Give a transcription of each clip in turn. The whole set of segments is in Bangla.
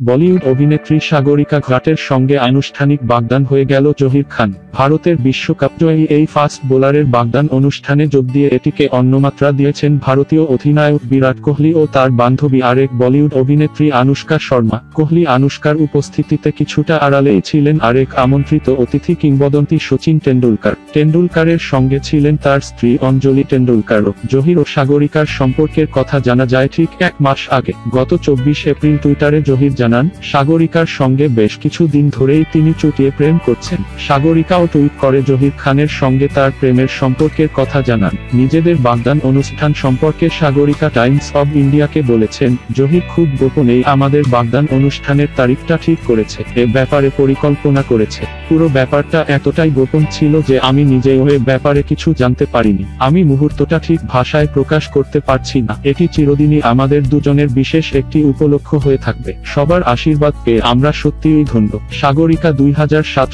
বলিউড অভিনেত্রী সাগরিকা ঘাটের সঙ্গে আনুষ্ঠানিক বাগদান হয়ে গেল জহির খান। ভারতের বিশ্বকাপ জয়ী এই ফাস্ট বোলারের বাগদান অনুষ্ঠানে যোগ দিয়ে এটিকে অন্যমাত্রা দিয়েছেন ভারতীয় অধিনায়ক বিরাট কোহলি ও তার বান্ধবী আরেক বলিউড অভিনেত্রী আনুষ্কা শর্মা। কোহলি আনুষ্কার উপস্থিতিতে কিছুটা আড়ালেই ছিলেন আরেক আমন্ত্রিত অতিথি কিংবদন্তি সচিন টেন্ডুলকার টেন্ডুলকারের সঙ্গে ছিলেন তার স্ত্রী অঞ্জলি টেন্ডুলকারও জহির ও সাগরিকার সম্পর্কের কথা জানা যায় ঠিক এক মাস আগে। গত চব্বিশ এপ্রিল টুইটারে জহির জানান, সাগরিকার সঙ্গে বেশ কিছু দিন ধরেই তিনি চুটিয়ে প্রেম করছেন। সাগরিকাও টুইট করে জহির খানের সঙ্গে তার প্রেমের সম্পর্কের কথা জানান। নিজেদের বাগদান অনুষ্ঠান সম্পর্কে সাগরিকা টাইমস অব ইন্ডিয়াকে বলেছেন, জহির খুব গোপনেই আমাদের বাগদান অনুষ্ঠানের তারিখটা ঠিক করেছে, এ ব্যাপারে পরিকল্পনা করেছে। পুরো ব্যাপারটা এতটাই গোপন ছিল যে আমি নিজেও এ ব্যাপারে কিছু জানতে পারিনি। আমি মুহূর্তটা ঠিক ভাষায় প্রকাশ করতে পারছি না। এটি চিরদিনই আমাদের দুজনের বিশেষ একটি উপলক্ষ হয়ে থাকবে। সবার আশীর্বাদ পেয়ে আমরা সত্যিই ধন্য। সাগরিকা দুই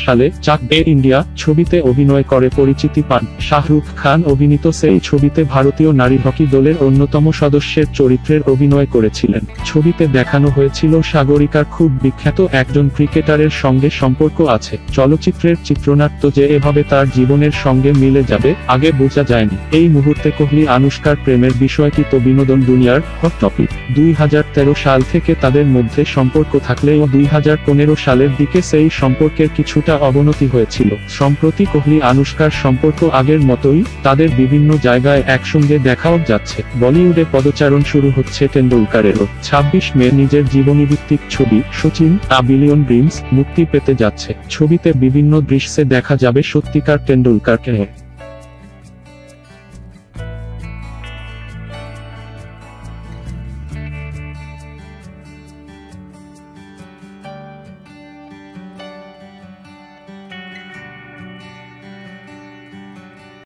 সালে চাক বে ইন্ডিয়া ছবিতে অভিনয় করে পরিচিতি পান। শাহরুখ খান অভিনীত সেই ছবিতে ভারতীয় নারী হকি দলের অন্যতম সদস্যের চরিত্রের অভিনয় করেছিলেন। ছবিতে দেখানো হয়েছিল সাগরিকার খুব বিখ্যাত একজন ক্রিকেটারের সঙ্গে সম্পর্ক আছে। চলচ্চিত্রের চিত্রনাট্য যে এভাবে তার জীবনের সঙ্গে মিলে যাবে, আগে বোঝা যায়নি। এই মুহূর্তে কোহলি আনুষ্কার প্রেমের বিষয়টি তো বিনোদন দুনিয়ার হট টপিক দুই সাল থেকে তাদের মধ্যে সম্পর্ক থাকলেও দুই সালের দিকে সেই সম্পর্কের কিছুটা অবনতি হয়েছিল। সম্প্রতি কোহলি আনুষ্কার সম্পর্ক আগের মতোই তাদের বিভিন্ন জায়গায় একসঙ্গে দেখাও যাচ্ছে। বলিউডে পদচারণ শুরু হচ্ছে টেন্ডুলকারেরও ছাব্বিশ মে নিজের জীবনীভিত্তিক ছবি সচিন আ বিলিয়ন ড্রিমস মুক্তি পেতে যাচ্ছে। ছবিতে বিভিন্ন দৃশ্যে দেখা যাবে সত্যিকার টেন্ডুলকারকে